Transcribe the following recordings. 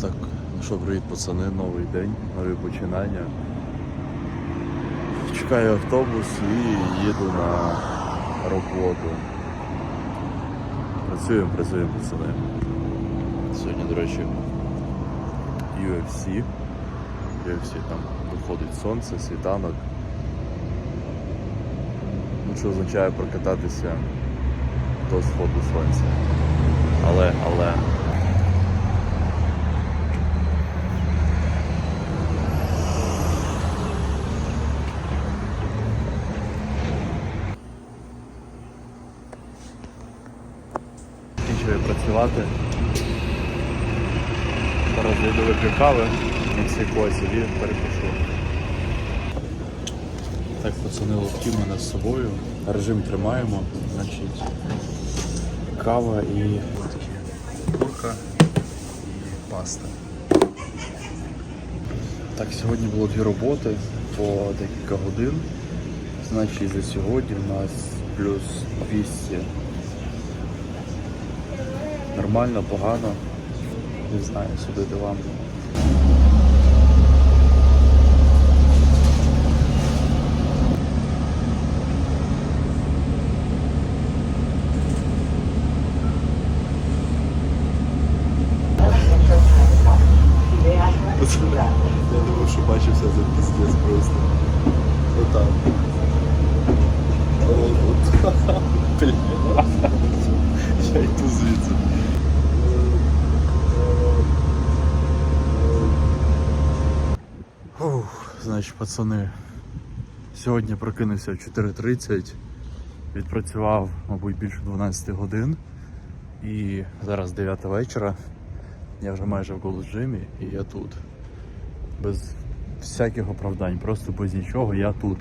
Так, ну що, привіт, пацани, новий день, нові починання. Чекаю автобус і їду на роботу. Працюємо, працюємо, пацани. Сьогодні, до речі, UFC. UFC там виходить сонце, світанок. Ну, що означає прокататися до сходу сонця. Але, але. Закінчую працювати. Зараз йду вип'ю кави на цій позі і перепишу. Так, пацани, лотки мене з собою. Режим тримаємо, значить кава і лотки. Курка і паста. Так, сьогодні було дві роботи по декілька годин. Значить, за сьогодні у нас плюс 200 Нормально, погано. Не знаю, судити вам. Я думав, що бачився за піздець просто. Отак. Блін. Я йду звідси. Значить, пацани, сьогодні прокинувся в 4.30, відпрацював, мабуть, більше 12 годин. І зараз 9 вечора. Я вже майже в голоджимі і я тут. Без всяких оправдань, просто без нічого, я тут.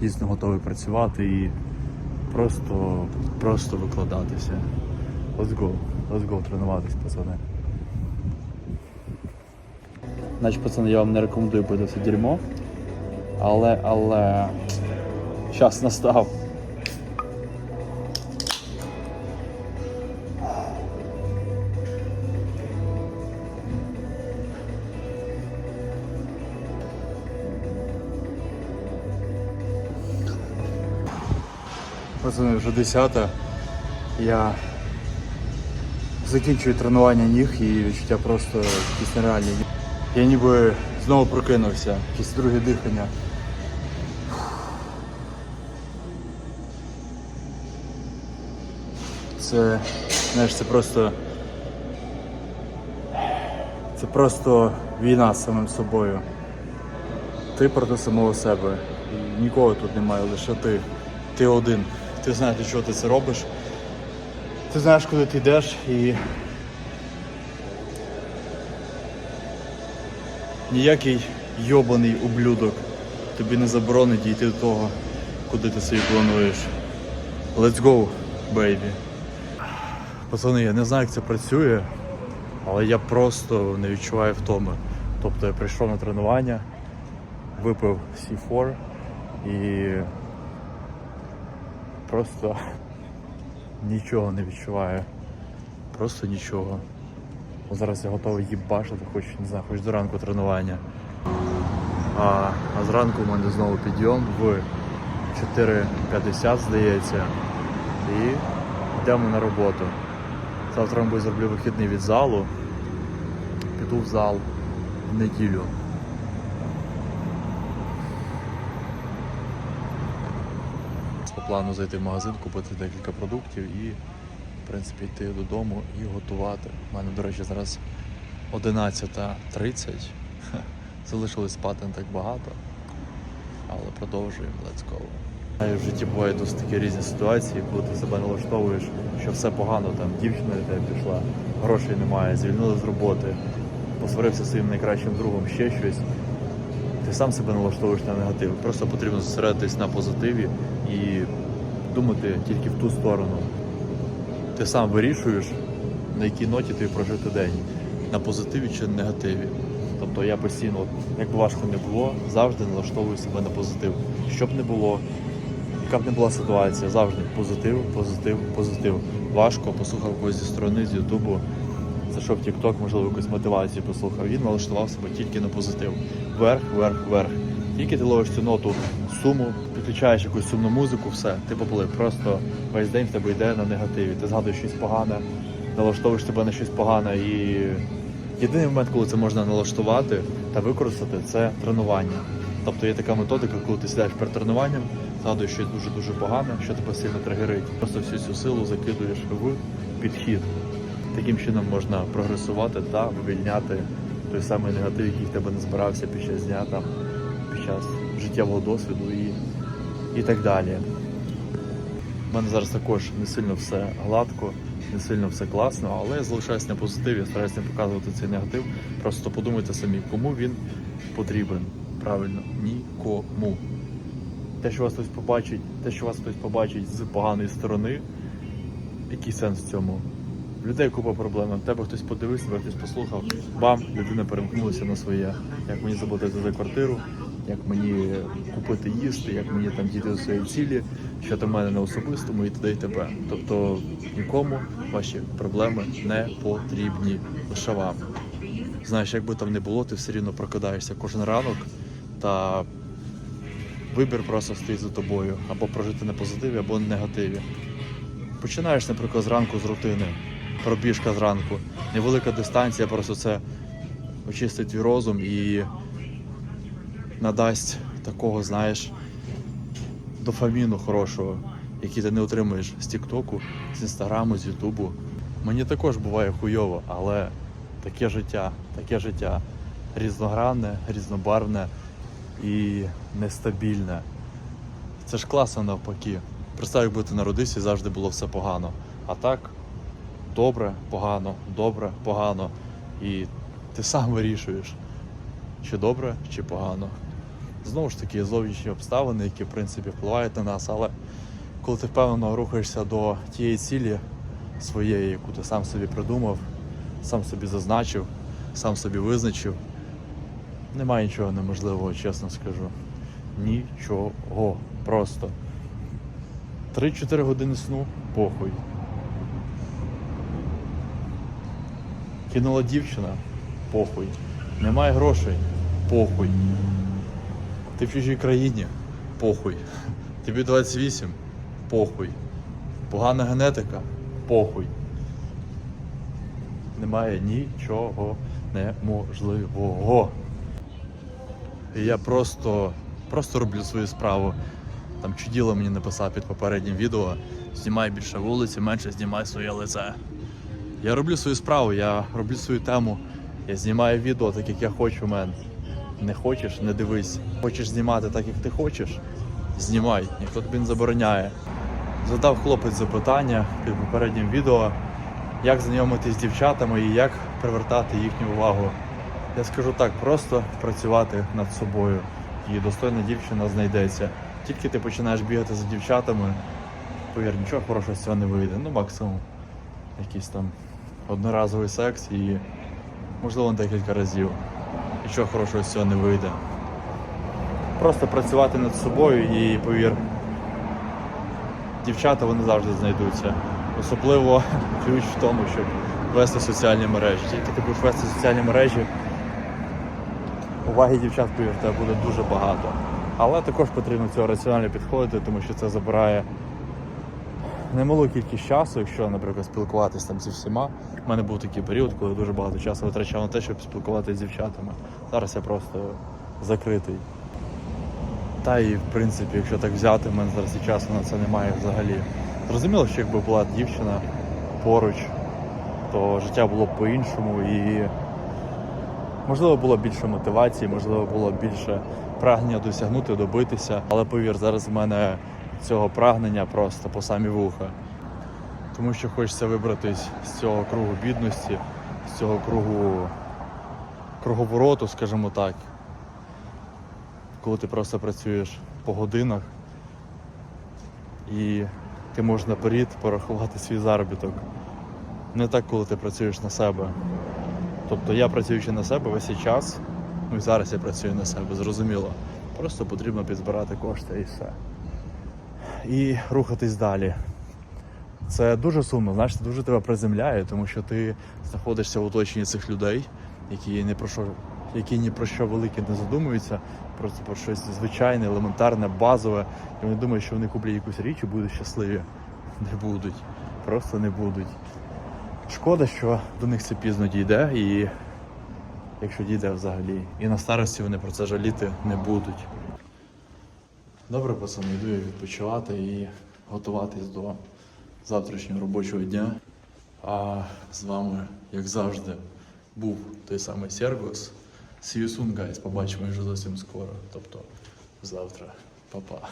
Дійсно готовий працювати і просто, просто викладатися. Let's go, let's go тренуватись, пацани. Значить, пацани, я вам не рекомендую пити це дерьмо. Але, але час настав. Пацани, вже 10. Я закінчую тренування ніг і відчуття просто якісь нереальні. Я ніби знову прокинувся, якесь друге дихання. Це, знаєш, це просто. Це просто війна з самим собою. Ти проти самого себе. Нікого тут немає, лише ти. Ти один. Ти знаєш, для чого ти це робиш. Ти знаєш, куди ти йдеш і ніякий йобаний ублюдок тобі не заборонить дійти до того, куди ти собі плануєш. Let's go, baby. Пацани, я не знаю, як це працює, але я просто не відчуваю втоми. Тобто я прийшов на тренування, випив C4 і просто нічого не відчуваю. Просто нічого. От Зараз я готовий їбашити, хоч не знаю, хоч до ранку тренування. А, а зранку у мене знову підйом в 4.50, здається. І йдемо на роботу. Завтра, мабуть, зроблю вихідний від залу. Піду в зал в неділю. По плану зайти в магазин, купити декілька продуктів і, в принципі, йти додому і готувати. У мене, до речі, зараз 11.30. Залишилось спати не так багато, але продовжуємо. Let's go. В житті бувають досить такі різні ситуації, коли ти себе налаштовуєш, що все погано, там дівчина до тебе пішла, грошей немає, звільнили з роботи, посварився зі своїм найкращим другом, ще щось. Ти сам себе налаштовуєш на негатив. Просто потрібно зосередитись на позитиві і думати тільки в ту сторону. Ти сам вирішуєш, на якій ноті тобі прожити день, на позитиві чи на негативі. Тобто я постійно, як важко не було, завжди налаштовую себе на позитив. Щоб не було, яка б не була ситуація, завжди позитив, позитив, позитив. Важко, послухав когось зі сторони, з Ютубу. Зайшов TikTok, можливо, якусь мотивацію послухав. Він налаштував себе тільки на позитив. Вверх, вверх, вверх. Тільки ти ловиш цю ноту суму, підключаєш якусь сумну музику, все, ти поплив. Просто весь день в тебе йде на негативі. Ти згадуєш щось погане, налаштовуєш тебе на щось погане. І єдиний момент, коли це можна налаштувати та використати, це тренування. Тобто є така методика, коли ти сідаєш перед тренуванням, згадуєш щось дуже-дуже погане, що тебе сильно тригерить. Просто всю цю силу закидуєш в підхід. Таким чином можна прогресувати та вивільняти той самий негатив, який в тебе не збирався під час дня, там, під час життєвого досвіду і, і так далі. У мене зараз також не сильно все гладко, не сильно все класно, але я залишаюсь на позитиві, я стараюся не показувати цей негатив. Просто подумайте самі, кому він потрібен. Правильно, нікому. Те, що вас хтось побачить, те, що вас хтось побачить з поганої сторони, який сенс в цьому? В людей купа проблем. В тебе хтось подивився, тебе хтось послухав, бам, людина перемкнулася на своє. Як мені заплатити за квартиру, як мені купити їсти, як мені там дійти до своєї цілі, що там в мене на особистому і т.д. і т.п. Тобто нікому ваші проблеми не потрібні, лише вам. Знаєш, як би там не було, ти все рівно прокидаєшся кожен ранок та вибір просто стоїть за тобою. Або прожити на позитиві, або на негативі. Починаєш, наприклад, зранку з рутини, пробіжка зранку, невелика дистанція, просто це очистить твій розум і надасть такого, знаєш, дофаміну хорошого, який ти не отримуєш з Тіктоку, з Інстаграму, з Ютубу. Мені також буває хуйово, але таке життя, таке життя різногранне, різнобарвне і нестабільне. Це ж класно навпаки. Представ, якби ти народився і завжди було все погано. А так, добре, погано, добре, погано. І ти сам вирішуєш, чи добре, чи погано. Знову ж таки, зовнішні обставини, які в принципі впливають на нас, але коли ти впевнено рухаєшся до тієї цілі своєї, яку ти сам собі придумав, сам собі зазначив, сам собі визначив, немає нічого неможливого, чесно скажу. Нічого. Просто. 3-4 години сну похуй. Кинула дівчина похуй. Немає грошей похуй. Ти в чужій країні похуй. Тобі 28 похуй. Погана генетика похуй. Немає нічого неможливого. І я просто, просто роблю свою справу. Там чуділо мені написав під попереднім відео. Знімай більше вулиці, менше знімай своє лице. Я роблю свою справу, я роблю свою тему. Я знімаю відео так, як я хочу, мен. Не хочеш, не дивись. Хочеш знімати так, як ти хочеш, знімай, ніхто тобі не забороняє. Задав хлопець запитання під попереднім відео, як знайомитись з дівчатами і як привертати їхню увагу. Я скажу так, просто працювати над собою. І достойна дівчина знайдеться. Тільки ти починаєш бігати за дівчатами, повір, нічого хорошого з цього не вийде. Ну, максимум якийсь там одноразовий секс і можливо декілька разів. Нічого хорошого з цього не вийде. Просто працювати над собою і повір, дівчата вони завжди знайдуться. Особливо ключ в тому, щоб вести соціальні мережі. Тільки ти будеш вести соціальні мережі, уваги дівчат, повір, тебе буде дуже багато. Але також потрібно цього раціонально підходити, тому що це забирає немалу кількість часу, якщо, наприклад, спілкуватися там зі всіма. У мене був такий період, коли дуже багато часу витрачав на те, щоб спілкуватися з дівчатами. Зараз я просто закритий. Та і в принципі, якщо так взяти, в мене зараз і часу на це немає взагалі. Зрозуміло, що якби була дівчина поруч, то життя було б по-іншому і можливо було більше мотивації, можливо, було більше прагнення досягнути, добитися. Але повір, зараз в мене цього прагнення просто по самі вуха. Тому що хочеться вибратись з цього кругу бідності, з цього кругу круговороту, скажімо так. Коли ти просто працюєш по годинах і ти можеш наперед порахувати свій заробіток. Не так, коли ти працюєш на себе. Тобто я працюючи на себе весь час, ну і зараз я працюю на себе, зрозуміло. Просто потрібно підзбирати кошти і все. І рухатись далі. Це дуже сумно, знаєш, це дуже тебе приземляє, тому що ти знаходишся в оточенні цих людей, які не про що, які ні про що велике не задумуються, просто про щось звичайне, елементарне, базове. І вони думають, що вони куплять якусь річ і будуть щасливі. Не будуть. Просто не будуть. Шкода, що до них це пізно дійде, і якщо дійде взагалі. І на старості вони про це жаліти не будуть. Добре, пацани, йду відпочивати і готуватись до завтрашнього робочого дня. А з вами, як завжди, був той самий Сергос. See you soon, guys. Побачимо вже зовсім скоро. Тобто завтра. Па-па.